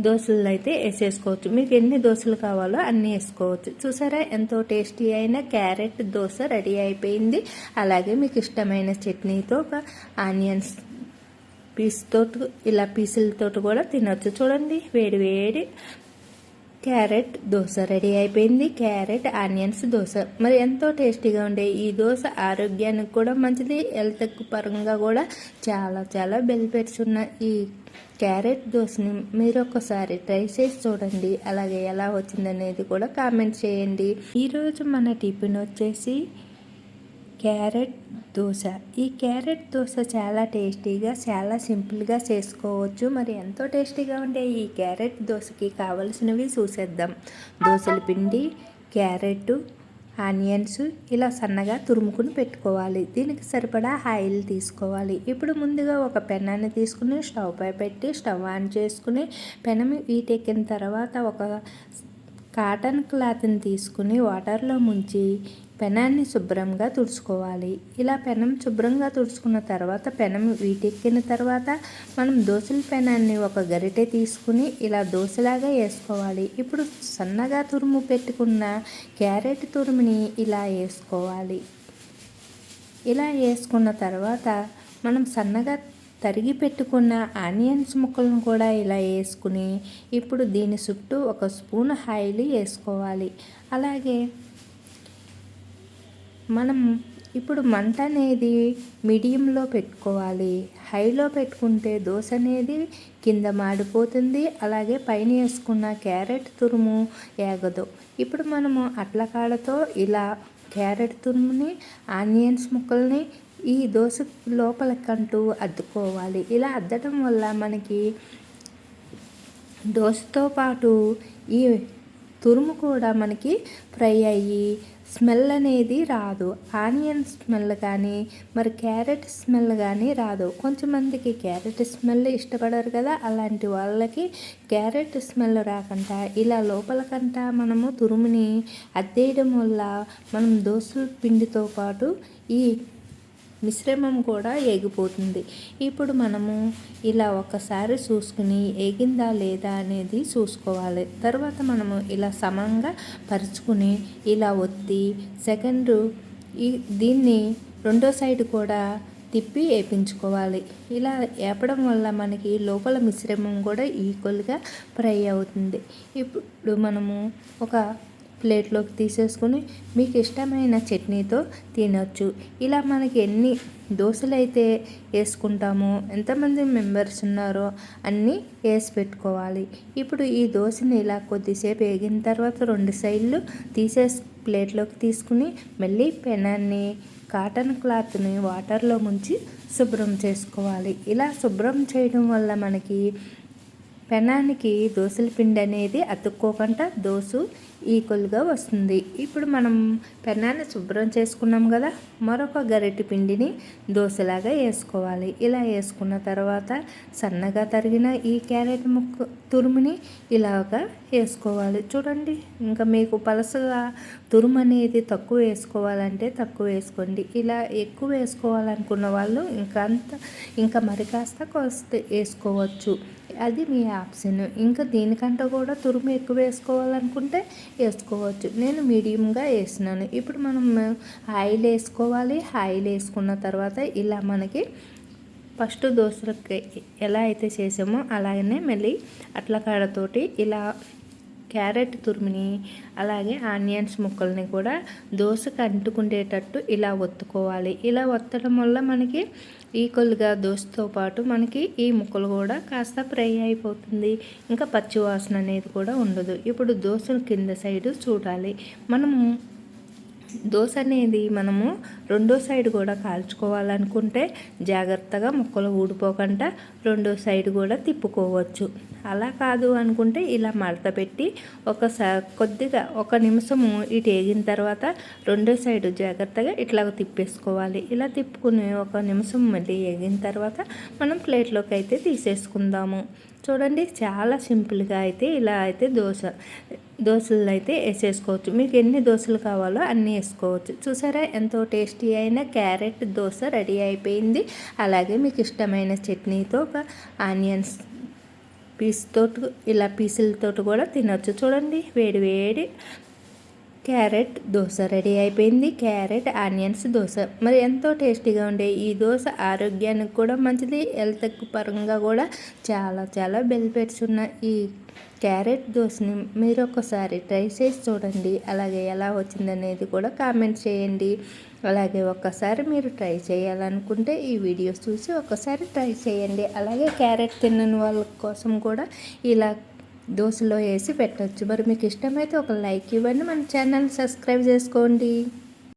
దోశలు అయితే వేసేసుకోవచ్చు. మీకు ఎన్ని దోశలు కావాలో అన్నీ వేసుకోవచ్చు. చూసారా? ఎంతో టేస్టీ అయిన క్యారెట్ దోశ రెడీ అయిపోయింది. అలాగే మీకు ఇష్టమైన చట్నీతో ఒక ఆనియన్స్ పీస్తో ఇలా పీసులతో కూడా తినొచ్చు. చూడండి వేడి వేడి క్యారెట్ దోశ రెడీ అయిపోయింది. Carrot onions dosa. మరి ఎంతో టేస్టీగా ఉండే ఈ దోశ ఆరోగ్యానికి కూడా మంచిది. హెల్త్ పరంగా కూడా చాలా చాలా బెనిఫిట్స్ ఉన్న ఈ క్యారెట్ దోశని మీరు ఒకసారి ట్రై చేసి చూడండి. అలాగే ఎలా వచ్చిందనేది కూడా కామెంట్ చేయండి. ఈరోజు మన టిఫిన్ వచ్చేసి క్యారెట్ దోశ. ఈ క్యారెట్ దోశ చాలా టేస్టీగా చాలా సింపుల్గా చేసుకోవచ్చు. మరి ఎంతో టేస్టీగా ఉండే ఈ క్యారెట్ దోశకి కావలసినవి చూసేద్దాం. దోశల పిండి క్యారెట్ ఆనియన్స్ ఇలా సన్నగా తురుముకుని పెట్టుకోవాలి. దీనికి సరిపడా ఆయిల్ తీసుకోవాలి. ఇప్పుడు ముందుగా ఒక పెనాన్ని తీసుకుని స్టవ్ పై పెట్టి స్టవ్ ఆన్ చేసుకుని పెనం వీటెక్కిన తర్వాత ఒక కాటన్ క్లాత్ని తీసుకుని వాటర్లో ముంచి పెనాన్ని శుభ్రంగా తుడుచుకోవాలి. ఇలా పెనం శుభ్రంగా తుడుచుకున్న తర్వాత పెనం వీటెక్కిన తర్వాత మనం దోశల పెనాన్ని ఒక గరిటె తీసుకుని ఇలా దోశలాగా వేసుకోవాలి. ఇప్పుడు సన్నగా తురుము పెట్టుకున్న క్యారెట్ తురుముని ఇలా వేసుకోవాలి. ఇలా వేసుకున్న తర్వాత మనం సన్నగా తరిగి పెట్టుకున్న ఆనియన్స్ ముక్కలను కూడా ఇలా వేసుకుని ఇప్పుడు దీని చుట్టూ ఒక స్పూన్ ఆయిల్ వేసుకోవాలి. అలాగే మనం ఇప్పుడు మంట అనేది మీడియంలో పెట్టుకోవాలి. హైలో పెట్టుకుంటే దోశ అనేది కింద మాడిపోతుంది. అలాగే పైన వేసుకున్న క్యారెట్ తురుము ఏగదు. ఇప్పుడు మనము అట్లకాడతో ఇలా క్యారెట్ తురుముని ఆనియన్స్ ముక్కల్ని ఈ దోశ లోపలకంటూ అద్దుకోవాలి. ఇలా అద్దటం వల్ల మనకి దోశతో పాటు ఈ తురుము కూడా మనకి ఫ్రై అయ్యి స్మెల్ అనేది రాదు. ఆనియన్ స్మెల్ కానీ మరి క్యారెట్ స్మెల్ కానీ రాదు. కొంతమందికి క్యారెట్ స్మెల్ ఇష్టపడరు కదా అలాంటి వాళ్ళకి క్యారెట్ స్మెల్ రాకుండా ఇలా లోపలకంట మనము తురుముని అద్దేయడం వల్ల మనం దోశల పిండితో పాటు ఈ మిశ్రమం కూడా ఏగిపోతుంది. ఇప్పుడు మనము ఇలా ఒకసారి చూసుకుని ఏగిందా లేదా అనేది చూసుకోవాలి. తర్వాత మనము ఇలా సమంగా పరుచుకుని ఇలా ఒత్తి సెకండ్ ఈ దీన్ని రెండో సైడ్ కూడా తిప్పి వేపించుకోవాలి. ఇలా వేపడం వల్ల మనకి లోపల మిశ్రమం కూడా ఈక్వల్గా ఫ్రై అవుతుంది. ఇప్పుడు మనము ఒక ప్లేట్లోకి తీసేసుకొని మీకు ఇష్టమైన చట్నీతో తినొచ్చు. ఇలా మనకి ఎన్ని దోశలు అయితే వేసుకుంటామో ఎంతమంది మెంబర్స్ ఉన్నారో అన్నీ వేసి పెట్టుకోవాలి. ఇప్పుడు ఈ దోశని ఇలా కొద్దిసేపు వేగిన తర్వాత రెండు సైడ్లు తీసేసి ప్లేట్లోకి తీసుకుని మళ్ళీ పెనాన్ని కాటన్ క్లాత్ని వాటర్లో ముంచి శుభ్రం చేసుకోవాలి. ఇలా శుభ్రం చేయడం వల్ల మనకి పెనానికి దోశల పిండి అనేది అతుక్కోకుండా దోశ ఈక్వల్గా వస్తుంది. ఇప్పుడు మనం పెనాన్ని శుభ్రం చేసుకున్నాం కదా మరొక గరిటె పిండిని దోశలాగా వేసుకోవాలి. ఇలా వేసుకున్న తర్వాత సన్నగా తరిగిన ఈ క్యారెట్ ముక్క తురుముని ఇలాగా వేసుకోవాలి. చూడండి ఇంకా మీకు పలసగా తురుము అనేది తక్కువ వేసుకోవాలంటే తక్కువ వేసుకోండి. ఇలా ఎక్కువ వేసుకోవాలనుకున్న వాళ్ళు ఇంకా అంత ఇంకా మరి కాస్త కోస్త వేసుకోవచ్చు. అది మీ ఆప్షన్ ఇంకా దీనికంటే కూడా తురుము ఎక్కువ వేసుకోవాలనుకుంటే వేసుకోవచ్చు. నేను మీడియంగా వేసినాను. ఇప్పుడు మనం ఆయిల్ వేసుకోవాలి. ఆయిల్ వేసుకున్న తర్వాత ఇలా మనకి ఫస్ట్ దోశలకి ఎలా అయితే చేసామో అలాగనే మళ్ళీ అట్లకాడతోటి ఇలా క్యారెట్ తురిమిని అలాగే ఆనియన్స్ ముక్కల్ని కూడా దోశకు అంటుకుండేటట్టు ఇలా ఒత్తుకోవాలి. ఇలా ఒత్తడం వల్ల మనకి ఈక్వల్గా దోశతో పాటు మనకి ఈ ముక్కలు కూడా కాస్త ఫ్రై అయిపోతుంది. ఇంకా పచ్చివాసన అనేది కూడా ఉండదు. ఇప్పుడు దోశను కింద సైడు చూడాలి. మనము దోశ అనేది మనము రెండో సైడ్ కూడా కాల్చుకోవాలనుకుంటే జాగ్రత్తగా ముక్కలు ఊడిపోకుండా రెండో సైడ్ కూడా తిప్పుకోవచ్చు. అలా కాదు అనుకుంటే ఇలా మడత పెట్టి ఒక కొద్దిగా ఒక నిమిషము ఇటు వేగిన తర్వాత రెండో సైడ్ జాగ్రత్తగా ఇట్లా తిప్పేసుకోవాలి. ఇలా తిప్పుకుని ఒక నిమిషం మళ్ళీ వేగిన తర్వాత మనం ప్లేట్లోకి అయితే తీసేసుకుందాము. చూడండి చాలా సింపుల్గా అయితే ఇలా అయితే దోశ దోశలు అయితే వేసేసుకోవచ్చు. మీకు ఎన్ని దోశలు కావాలో అన్నీ వేసుకోవచ్చు. చూసారా ఎంతో టేస్టీ అయిన క్యారెట్ దోశ రెడీ అయిపోయింది. అలాగే మీకు ఇష్టమైన చట్నీతో ఒక ఆనియన్స్ పీస్తో ఇలా పీసులతో కూడా తినొచ్చు. చూడండి వేడి వేడి. క్యారెట్ దోశ రెడీ అయిపోయింది. Carrot onions dosa. మరి ఎంతో టేస్టీగా ఉండే ఈ దోశ ఆరోగ్యానికి కూడా మంచిది. హెల్త్ పరంగా కూడా చాలా చాలా బెనిఫిట్స్ ఉన్న ఈ క్యారెట్ దోశని మీరు ఒకసారి ట్రై చేసి చూడండి. అలాగే ఎలా వచ్చిందనేది కూడా కామెంట్ చేయండి. అలాగే ఒక్కసారి మీరు ట్రై చేయాలనుకుంటే ఈ వీడియోస్ చూసి ఒకసారి ట్రై చేయండి. అలాగే క్యారెట్ తినని వాళ్ళ కోసం కూడా ఇలా దోశలో వేసి పెట్టచ్చు. మరి మీకు ఇష్టమైతే ఒక లైక్ ఇవ్వండి. మన ఛానల్ సబ్స్క్రైబ్ చేసుకోండి.